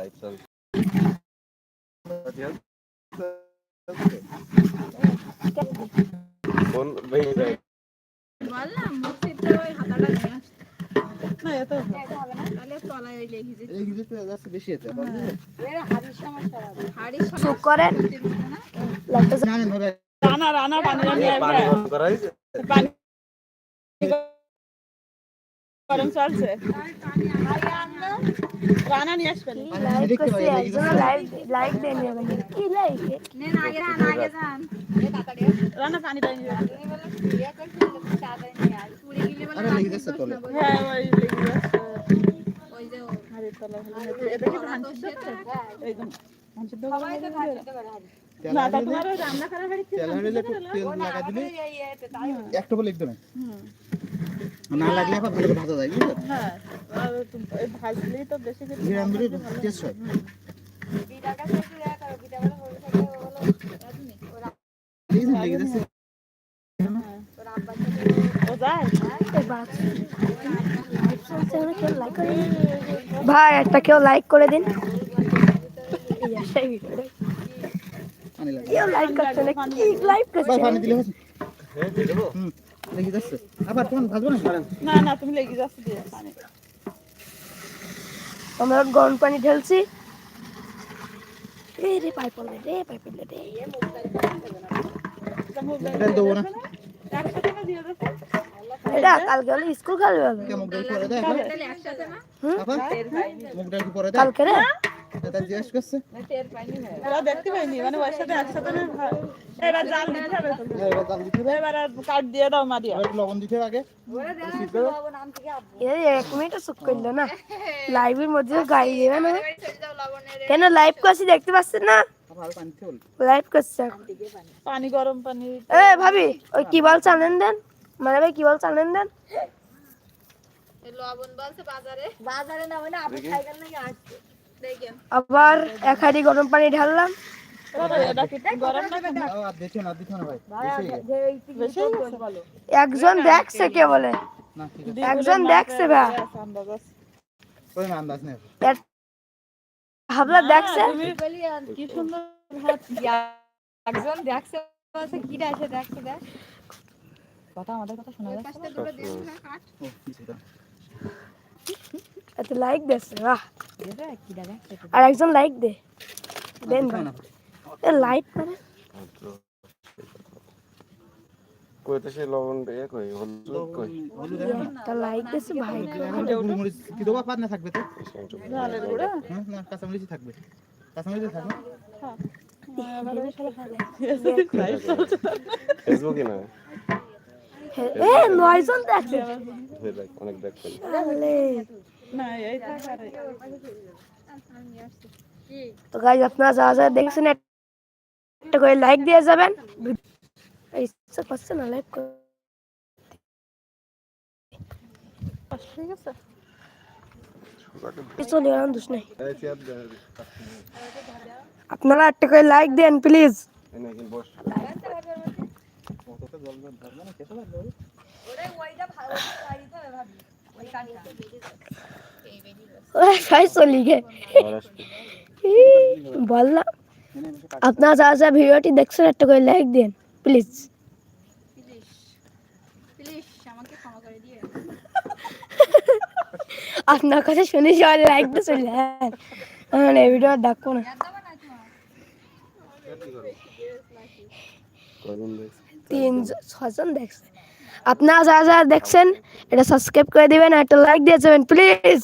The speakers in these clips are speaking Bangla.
লাইভ চলছে ফোন ভেঙে যায় বললাম মুর্শিদটা ওই হাতাটা নিয়ে আসতে না এত তাহলে তলায় ওই লেগে যেত এই কিছু যাচ্ছে বেশি হচ্ছে হাড়ির চুপ করেন না জানেন রানা রানা পানি নিয়ে পানি আসবে পানি গরম চলছে রানা নিয়ে আসবে লাইভ দেখতে করছে পাই, একজন লাইভ লাইভ দেন এখানে কি লাইভ নেন আগে যান আগে যান রানা পানি পানি নিয়ে আসবে। পুড়ে গেলে বলে আরে লেগে যাচ্ছে তলে হ্যাঁ করে একটু বলে একদম না লাগলে ভালো ভাজা যায় বুঝলে হ্যাঁ ভাজলেই তো বেশি টেস্ট হয় লেগে যাচ্ছে ভাই একটা কেউ লাইক করে দিন আমরা গরম পানি ঢেলছি। রে রে পাইপ রে পাইপ রে এটা কালকে হলে স্কুল কালকে। রে? এটা জিজ্ঞেস করছে। ওরা দেখতে পাইনি মানে ওর সাথে একসাথে এবার জাল দিতে হবে হ্যাঁ, এবার জাল দিতে হবে। এবার কাট দিয়ে দাও মারিয়া এবার লবণ দিতে হবে আগে। এই এক মিনিট চুপ করল না। লাইভের মধ্যে গাড়ি দেবে না? চলে যাও লবণের কেন লাইভ করছি দেখতে পাচ্ছেন না? লাইভ করছে পানি। গরম পানি। এ ভাবি ওই কি বল চালেন দেন? মানে ভাই কি বল চালেন দেন? লবণ বলছে বাজারে। বাজারে না মানে আপনি সাইকেল নাকি আসছে আবার এক হাঁড়ি গরম পানি ঢাললাম? একজন দেখছে কে বলে? একজন দেখছে ভাই হাবলা দেখছে? কি সুন্দর একজন দেখছে কি দেখে দেখছে দেখ কথা আমাদের কথা শোনা যাচ্ছে এত লাইক দেখছে বাহ। আর একজন লাইক দে। দেন ভাই। এ লাইক করে কইতে সে লবণ দিয়ে কই হলুদ কই? লাইক দিছে ভাই। এখন তো গুলমরিচ কি দেবো? পাত না থাকবে তো ঝালের হ্যাঁ না কাঁচামরিচই থাকবে। কাঁচামরিচই থাকবে? ফেসবুকে না? এ নয়জন দেখছে দেখ অনেক দেখছেন। না এই থাক আর এই। তো গাইজ আপনারা যারা যারা দেখছেন একটা করে লাইক দিয়ে যাবেন ইচ্ছা করছে না লাইক ঠিক আছে চলে গেলাম দোষ নেই আপনারা একটা করে লাইক দেন প্লিজ নাকি বস সবাই আপনারা যারা যারা ভিডিওটি দেখছেন, একটা করে লাইক দেন প্লিজ আপনার কথা শুনে সবাই লাইক দিয়ে চলে যান। এই ভিডিও দেখো না। তিন ছজন দেখছে। আপনারা যারা যারা দেখছেন এটা সাবস্ক্রাইব করে দিবেন আর একটা লাইক দিয়ে যাবেন প্লিজ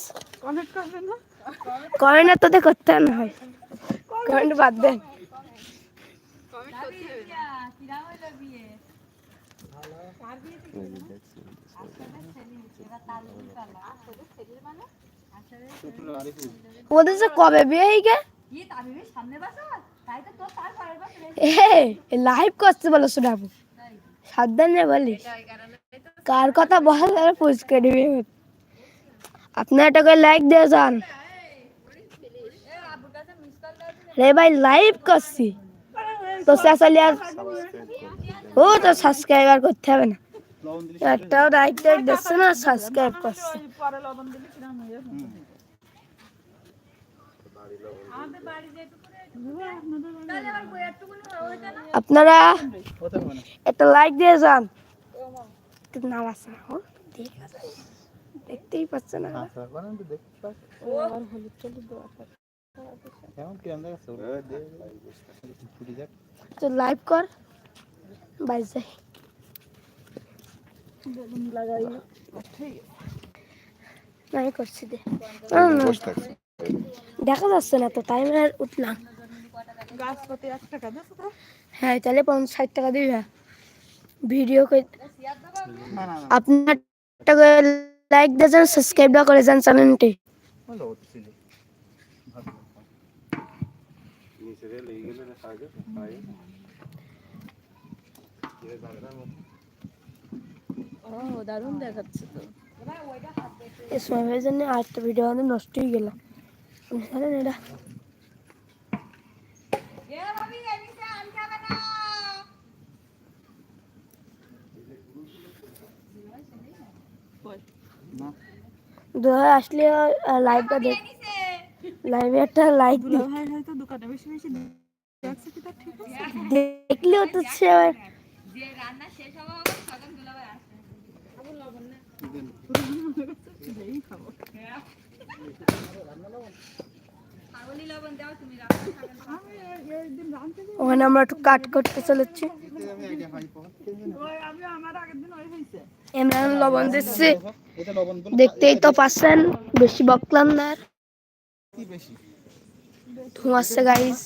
কমেন্ট আর তোদের করতে না হয়। কমেন্ট বাদ দেন। ওদের যে কবে বিয়ে হয়ে গে লাইভ করতে বলো শোনাবো। সাবধানে বলিস। কার কথা বলা তারা পুচকে দিবে। আপনার একটা করে লাইক দিয়ে যান। রে ভাই লাইভ করছি। তো শেষালি আর ও, তো সাবস্ক্রাইবার করতে হবে না। একটাও লাইক টাইক দিচ্ছে না সাবস্ক্রাইব করছে। আপনারা একটা লাইক দিয়ে যান। একটু না হোক দেখা যায়। দেখতেই পাচ্ছে না? তো লাইভ কর বাইর যাই। নাই করছি দে। দেখা যাচ্ছে না তো আর উঠলাম হ্যাঁ তাহলে পঞ্চাশ ষাট টাকা দিবে ভিডিও না না না আপনার লাইক দিয়ে যান সাবস্ক্রাইব করে যান চ্যানেলটি ভালো হচ্ছিল নিচে দিয়ে লেগে গেলে দেখা যাবে পায়ে। এর ঝামেলার মধ্যে। এই সময়ের জন্য আটটা ভিডিও আমাদের নষ্ট হয়ে গেল জানেন এটা দোয়া আসলে লাইভটা দেখ। লাইভে একটা লাইক হয়তো দোকানে বেশি বেশি দেখলেও তো সে আবার এই খাব আমি এই দিন রাঁধতে যাই ওখানে আমরা একটু কাট করতে চলেছি। এমরান লবণ দিচ্ছে। দেখতেই তো পাচ্ছেন, বেশি বকলাম না। কি গাইজ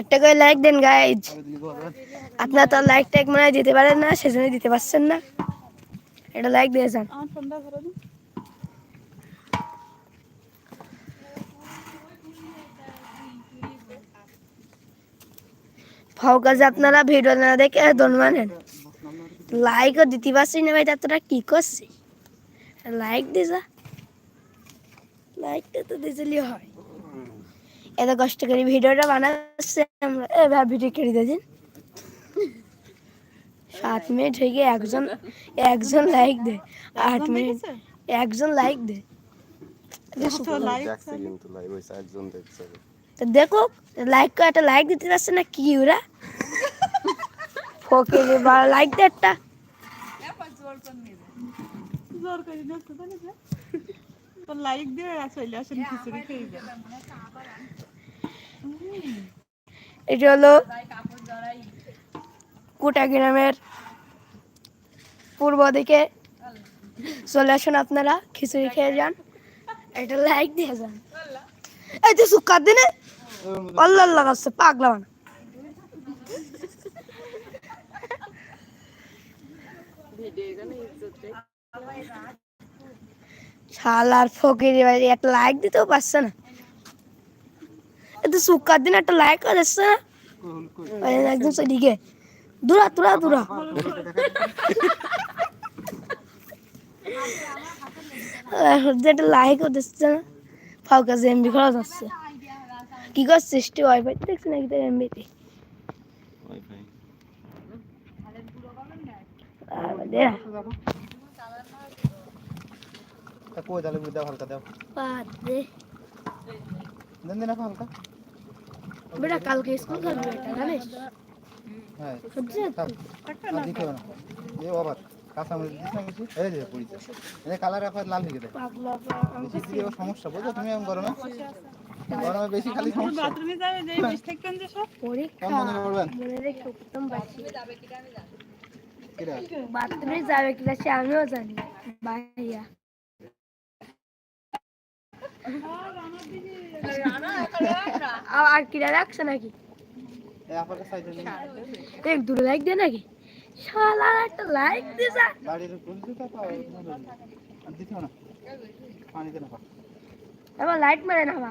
একটা করে লাইক দেন গাইজ আপনারা তো লাইক টাইক মনে দিতে পারেন না, সেজন্য দিতে পারছেন না। এটা লাইক দিয়ে যান। দিন ফাও কাজে আপনারা ভিডিও না দেখে ধন্যবাদ লাইকও দিতে পারছি না ভাই তোরা কি করছি লাইক দে যা। লাইকটা তো দিতেই হয়। এত কষ্ট করে ভিডিওটা বানাচ্ছে আমরা। এবার ভিডিও কেটে দিয়েছেন সাত মিনিট হয়ে গিয়ে একজন একজন লাইক দে। আট মিনিট একজন লাইক দে। লাইক দেখছে কিন্তু লাইভ হয়েছে একজন দেখছে। তো দেখো লাইক একটা লাইক দিতে পারছে না, কি ওরা? ফোকে লাইক দে একটা। লাইক দিয়ে এটা হলো কোটা গ্রামের পূর্ব দিকে। চলে আসুন আপনারা, খিচুড়ি খেয়ে যান। একটা লাইক দিয়ে যান। এই তো সুকার দিনে আল্লাহ লাগাচ্ছে পাগলা বানা শালার ফকির বাড়ি একটা লাইক দিতেও পারছে না। এত সুকার দিন একটা লাইক দিচ্ছে না? একদম সেদিকে দূরা দূরা দূরা। একটা লাইক দিচ্ছে না ফাউকা এমবি খরচ হচ্ছে। কি করছিস তুই ওয়াইফাই। দেখছি নাকি তোর এমবিতে? বেটা কালকে স্কুল যাবি বেটা জানিস? হ্যাঁ। না। এ বাবা কাঁচা মরিচ দিস না কিছু? এই যে পড়িছে এই কালার আপনার লাল হয়ে আবার সমস্যা বুঝছ? তুমি এখন গরমে গরমে বেশি খালি সমস্যা বাথরুমে যাবে যে বিষ থাকতেন যে সব। পরীক্ষা। মনে করবেন? মনে রেখে প্রথম বাঁচি কিরা? বাথরুমে যাবে কিনা সে আমিও জানি ভাইয়া। আর রাখছে নাকি? এক লাইক দে নাকি? শালার একটা লাইক দে যা। বাড়ির বলছি তো পাও দিতে না। পানি দেন পা এবার লাইট মারে না বা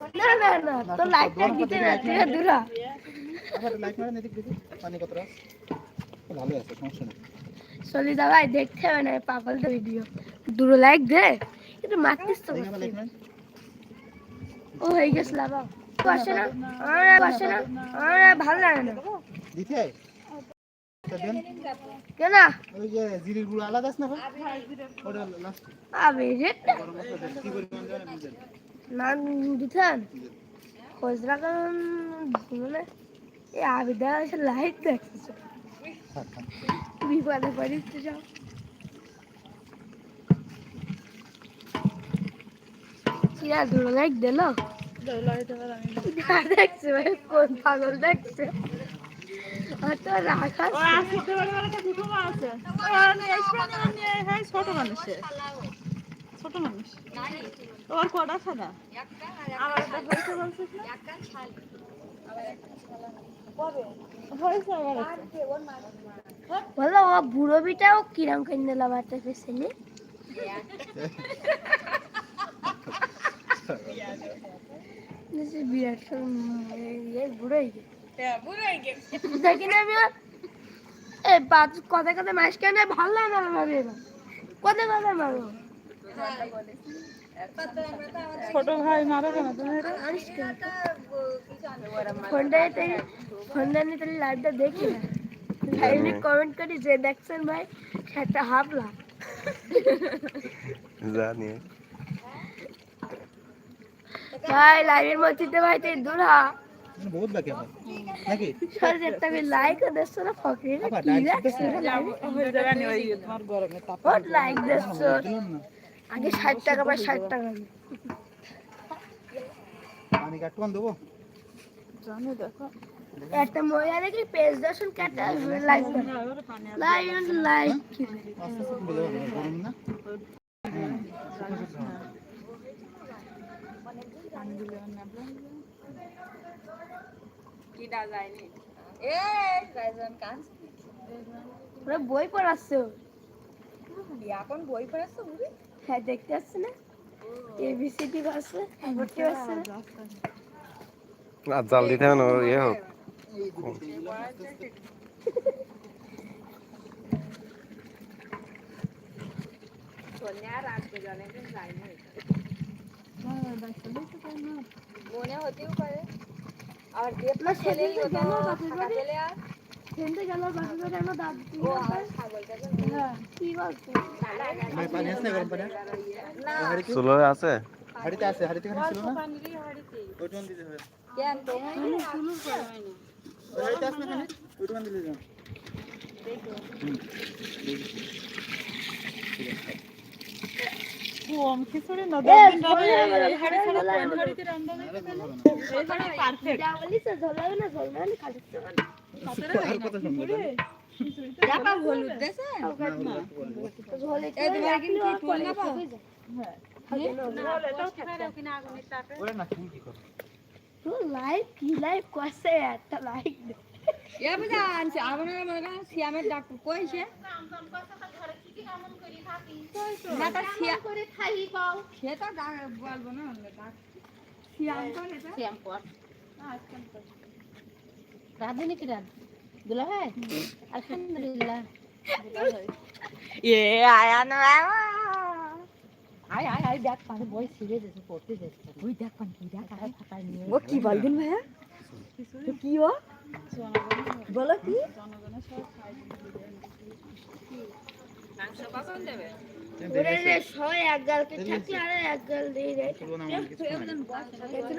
না না না তোর লাইকটা দিতে না তুই দূর। আবার লাইট মারেন এদিক দেখি পানি কতটা ভালো আছে সমস্যা নেই। চলি দা ভাই দেখতে হবে না পাগল তো ভিডিও দূর লাইক দে কিন্তু মারতিস তো ও হয়ে গেছে লাভা। না। আর না। আর ভালো লাগে না। দিতে তা দেন। কেন? ওই যে জিরির গুঁড়ো আলাদা আছে না ওটা লাস্ট আবে রে গরম মশলা দেন কি পরিমাণ দেন আপনি দেন না দিতেন খোঁজ রাখান মানে এই আবিদা এসে লাইক দেখতেছে। বিপদে পড়িস তো যাও চিরা দুটো লাইক দিল দেখছে, ভাই, কোন পাগল দেখছে। অত রাখা ছোট মানুষের ছোট মানুষ। ওর কটা সাদা আমার একটা হয়েছে বলছিস না হয়েছে আবার একটা। বলো বুড়ো বিটাও কিরম কিনে বিরাট ইয়ে বুড়োই দেখি না আমি এ বাদ কথা কথা মাস কেন ভালো লাগে না ভাবে কথা কথা মারো ছোট ভাই মারো কেন? তুমি এটা? ফোনটা নিয়ে তাহলে লাইভটা দেখি না। লাইভে কমেন্ট করি যে দেখছেন ভাই হাফ লাখ জানি ভাই লাইভের মধ্যে ভাই তুই দূর হ। বহুত বাকি আমার। নাকি? সরে একটা লাইক দেখছ না ফকরি কি দেখছ? হয়ে যাবে ওই তোমার গরমে তাপ লাইক না। আগে ষাট টাকা বা ষাট টাকা। পানি কাটুন দেবো? জানো দেখো। একটা মহিলা দেখি পেজ দর্শন কাটা লাইক লাইক লাইক আস্তে আস্তে বলে দেবো গরম না। বই পড়াচ্ছে। ও। এখন বই পড়াচ্ছো বুঝি হ্যাঁ দেখতে আসছে না এবিসিডি পাচ্ছে পড়তে পারছে না আর জাল দিতে হবে না ইয়ে হোক মনে হতেও পারে আর যে না সেদিন তো গেল বাপের ফাঁকা বাড়ি পেলে আর সেদিন তো গেল বাপের বাড়ি আমার দাদু ও আর ছাগলটা হ্যাঁ কি বলছো ভাই পানি আছে না গরম পানি হাড়িতে চুলো আছে হাড়িতে আছে হাড়িতে খানি ছিল না ওইটুন দিতে হবে কেন তো ওই হাড়িতে আছে না খানি ওইটুন দিলে যাও কম খিচুড়ি না এ, দশ দিন ঝোল ধরে হবে না, এই হাঁড়ি ছাড়া ঝোল হবে কোন না। হাঁড়িতে রান্না হবে এখানে পারফেক্ট যা বলিস ঝোল হবে না ঝোল হবে না খালিতে কি করে? তুই লাইভ কি লাইভ করছে? একটা লাইক এ বুঝা আনছে। আমার মনে করেন সিয়ামের ডাক্তার কইছে। না তা সিয়া করে খাই পাও। সে তো বলব না ডাক্তার সিয়াম করে সিয়াম কর। রাধুনি কি রাধ। দুলা ভাই আলহামদুলিল্লাহ। এ আয়া। না আয় আয় আয় দেখ পানি বই ছিঁড়ে দিয়েছে পড়তে দিয়েছে ওই দেখ পানি কি দেখ আয় ফাটাই নিয়ে ও কি বলবেন ভাইয়া? তো কি ও? বলো কি?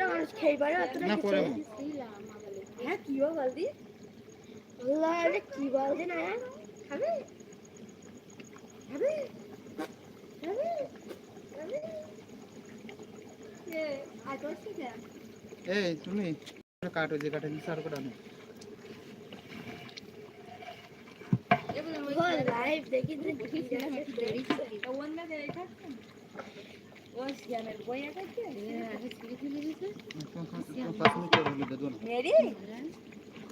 মানুষ খেয়ে পারে হ্যাঁ কি ও বলদি আল্লাহ রে কি বলদি না খাবে খাবে খাবে খাবে এ হচ্ছে কি এই তুমি কাটো যে কাটে আর কটা নেই বল লাইভ দেখি দেখি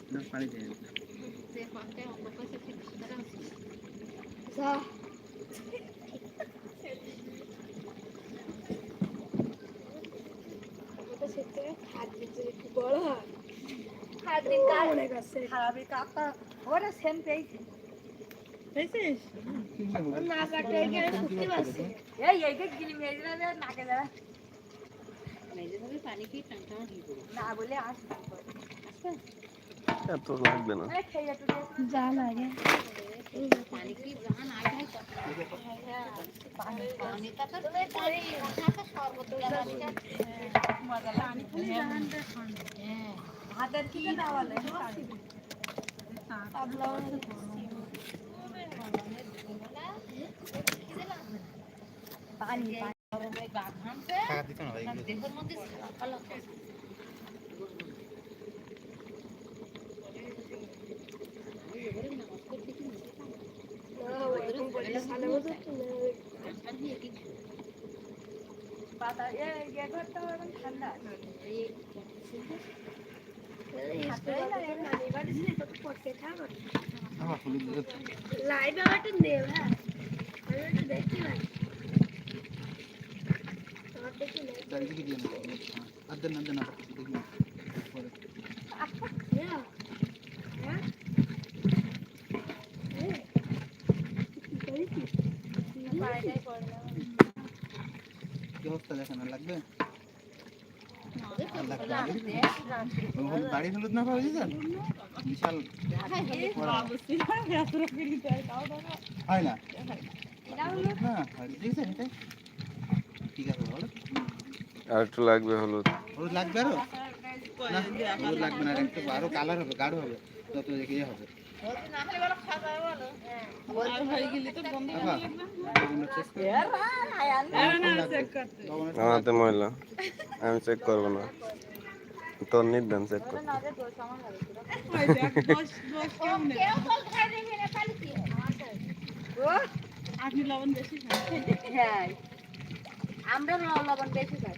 ও সিয়ামের বই আছে পাঁচ মিনিট করে হলে দেবো না মেরি না পানি দিয়ে যা খারাপই কাপটা ওরা সেম পেয়েছে পেয়েছিস এই এইটা গিলি মেরে দিলে নাকে দেবে না বলে আসবে এত লাগবে না এই খেয়ে একটু দিয়ে যা লাগে হাতের থেকে না বলে পানি টাকা দিতে না। ভাই এগুলো। পাতা এ এ ঘরটা অনেক ঠান্ডা আমার হলুদ দিলে লাইভ একটু দেখতে না দেন না দেন না। দেখি না। পরে। হ্যাঁ হ্যাঁ অবস্থা দেখেন লাগবে? আর লাগবে আগে? ওই হলুদ না পাওয়া যাচ্ছে বিশাল হয় না? ঠিক আছে বলো। আর একটু লাগবে হলুদ। হলুদ লাগবে আরও? না হলুদ লাগবে না একটু আরও কালার হবে গাঢ় হবে তত দেখে হবে। হাতে ময়লা। আমি চেক করব না। তোর নির্দান চেক কর আপনি লবণ বেশি আমরা লবণ বেশি খাই।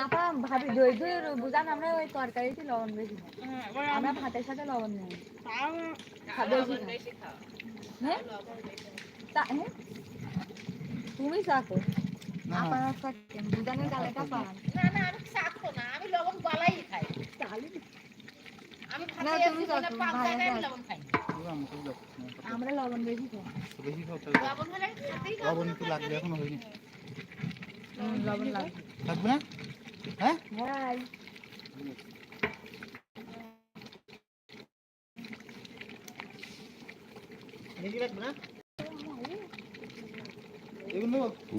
আপা ভাবি দই দই বুঝান আমরা ওই তরকারিতে লবণ বেশি খাই। হ্যাঁ, আমরা ভাতের সাথে লবণ নেই। তাও বেশি খাই হ্যাঁ? তা- হ্যাঁ? তুমি চাকো না। আপনার থাকেন বুঝানের গালেটা পান। না তুমি চাকো ভালো খাই। পুরো আমাকে দাও। আমরা লবণ বেশি খাই। বেশি খাও তাহলে লবণ লাগবে এখনও হয়নি। লবণ লাগবে। লাগবে না? হ্যাঁ? হ্যাঁ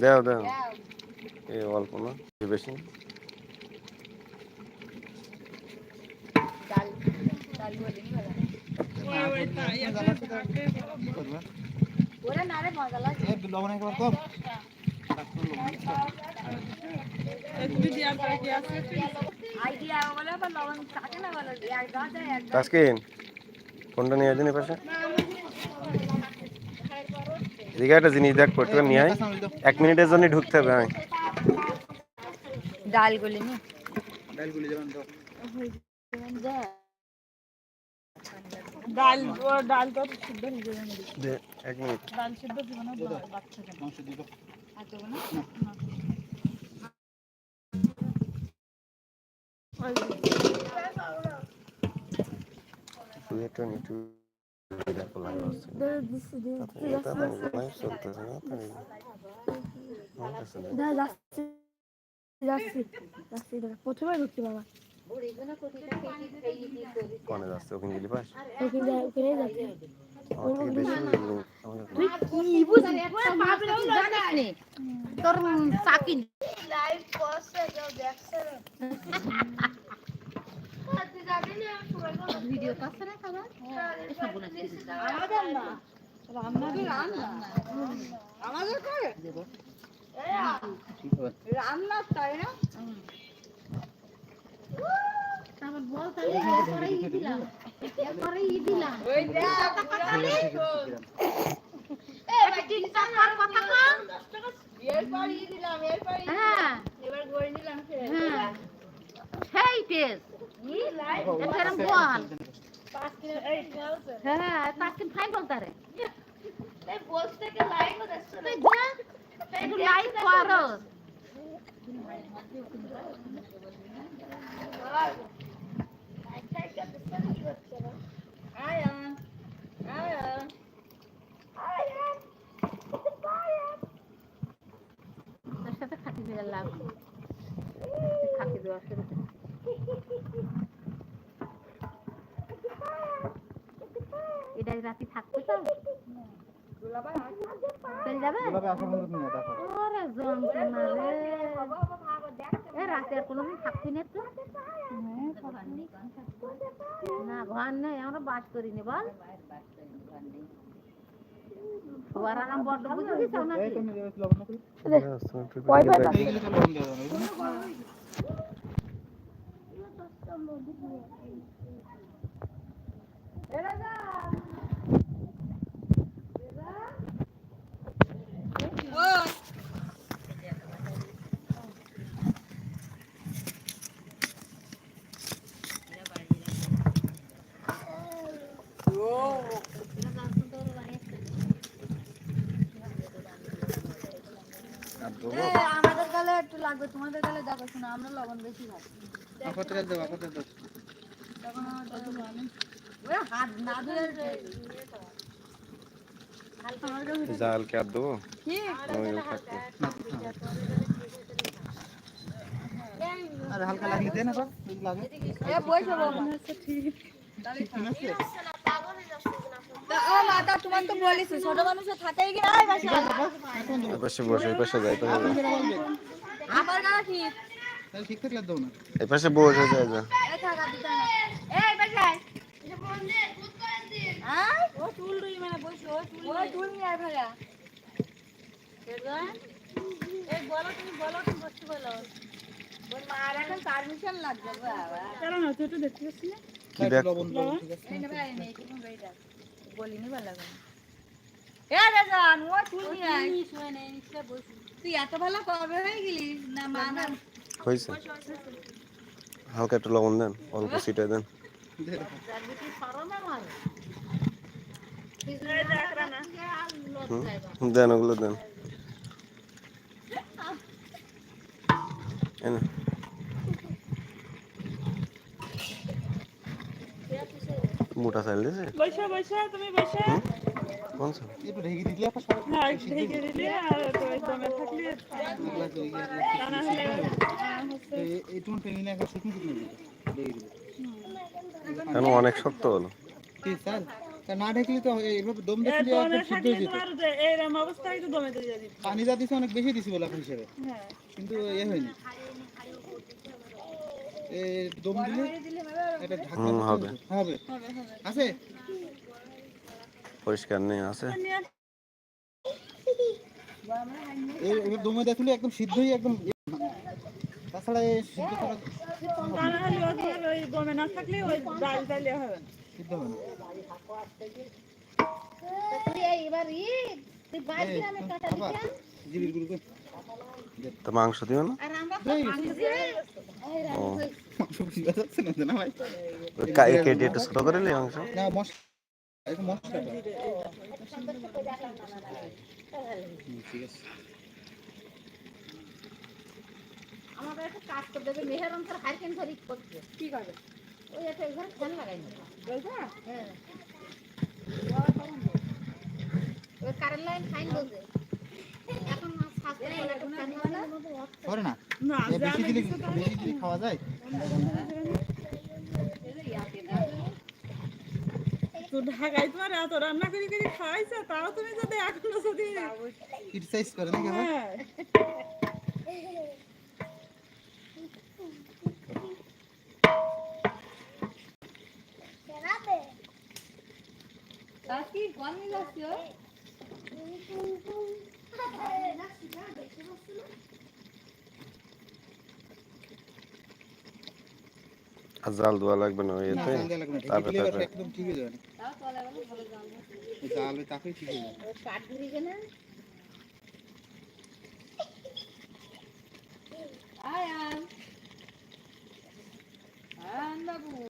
দেও দেও। এই অল্প না বেশি। করবে ওরা না রে মজা লাগে লবণ একবার কম। তাসকিন ফোনটা নিয়ে দিন পাশে? এদিকে একটা জিনিস দেখ করতে নিয়ে আয়। এক মিনিটের জন্য ঢুকতে হবে আমি। ডাল গুলি নি। ডালগুলি যেমন দাও ডাল ডাল তো সিদ্ধ হয়ে যাবে এক মিনিট। ডাল সিদ্ধ দিব না বাচ্চা মাংস দিব। চলতেছে না তাই আমার কাছে দে। দা যাচ্ছি যাচ্ছি যাচ্ছি দাদা প্রথমে ঢুকছি বাবা কনে যাচ্ছে ওখানে গেলি পাস ওখানে যাচ্ছি তোর চাকিন ভিডিও করছে না খাবার? আমাদের না রান্না রান্না আমাদের করে রান্না তাই না? বল তাহলে দিলাম। সেই চলছে হ্যাঁ তাকে ফাইন বলতারে লাইন দিচ্ছে তুই যা একটু লাইক করো নেই। এটাই রাতে থাকতে তো চলে যাবে এভাবে আসার মতো নিয়ে দেখো। ওরে যন্ত্রণা রে। এ রাতে আর কোনোদিন থাকছি না তো। না ঘর নেই আমরা বাস করিনি বল। তুমি যে লবণ না করি ওয়াইফাই এইগুলো তো লবণ দেওয়া যাবে বুঝলি? আর দেবো আমাদের গালে একটু লাগবে তোমাদের গালে দেখো শোনো আমরা লবণ বেশি খাই দেবো দেবো ওই হাত না ধুয়ে জাল কে? আর দেবো থাকতে হালকা দে না সব। লাগে এ বসে বাবা ঠিক তোমার তো বলিস ছোট মানুষের থাকেই কি? নাই বাসা। বসে পাশে যাইতে হবে আমার গালা ঠিক তাহলে ঠিক থাকলে দেবো না। এই পাশে বসে যায় যা এই থাকা দিতে না। এই বাসায় আয়। ও চুল রুই মানে বসে ও চুল ও চুল নিয়ে আয় ভাইয়া এই বলো তুমি বলো তুমি বসতে বলো। ওর মার এখন পারমিশন লাগবে বাবা। কারণ হচ্ছে একটু দেখতে পাচ্ছি না? কি দেখ? এই নেবে এই নেই তুমি বেটা বলিনি ভালো লাগে এ রাজান ও চুল নিয়ে আয়। শুয়ে নেই নিচে বসি তুই এত ভালো কবে হয়ে গেলি? না মা না। হয়েছে। হালকা একটু লবণ দেন অল্প সিটে দেন। দেন ওগুলো দেন। মোটা চাল দিয়েছে? বৈশা বৈশা তুমি বৈশা কোন একটু ঢেকে দিলে হ্যাঁ ঢেকে দিলে আর দমে থাকলে এগুলা তো তা না হলে এই এইটুকু টেনে নিয়ে একবার শুকনো শুকনো দিতে ঢেকে দিবে কেন অনেক শক্ত হলো। কি স্যার। না ঢেকলে তো এইভাবে দম সিদ্ধ হয়ে যেত। অবস্থায় তো দিয়ে পানি যা দিছে অনেক বেশি দিছি বলে হিসেবে। হ্যাঁ। কিন্তু এ হয়নি। এ দম দিলে এটা। হবে। হবে হবে। আছে? পরিষ্কার নেই আছে। দমে দেখলে একদম সিদ্ধ হয়ে একদম তাছাড়া সিদ্ধ করা তা না। হলে ও তোমার ওই দমে না থাকলে ওই ডাল ডালে হবে সিদ্ধ হবে না এই, বাবা, জিবিরগুলো কই? তো মাংস দিও না কেটে একটু ছোট করে নি মাংস। আমাদের একটা কাজ করতে হবে মেহের হারকেন ধরি করতে কি করবে? ওই একটা এখানে ফ্যান লাগাই না হ্যাঁ। ওই কারেন্ট লাইন ফাইন বলছে। এখন না সাথে একটা ফ্যান করে না? না বেশি দিলে বেশি দিলে খাওয়া যায় তো ঢাকায় তোমার এত রান্না করে করে খাওয়াইছো তাও তুমি যদি এখনও যদি ক্রিটিসাইজ করে? হ্যাঁ। কি লাগছে জাল দেওয়া লাগবে না ওই এতে? জাল দেয়া লাগবে না, তারপরে তারপরে। একদম ঠিক হয়ে যাবে না। তাও তলে বলে ভালো জানো তাকেই তাপেই ঠিক হয়ে যাবে।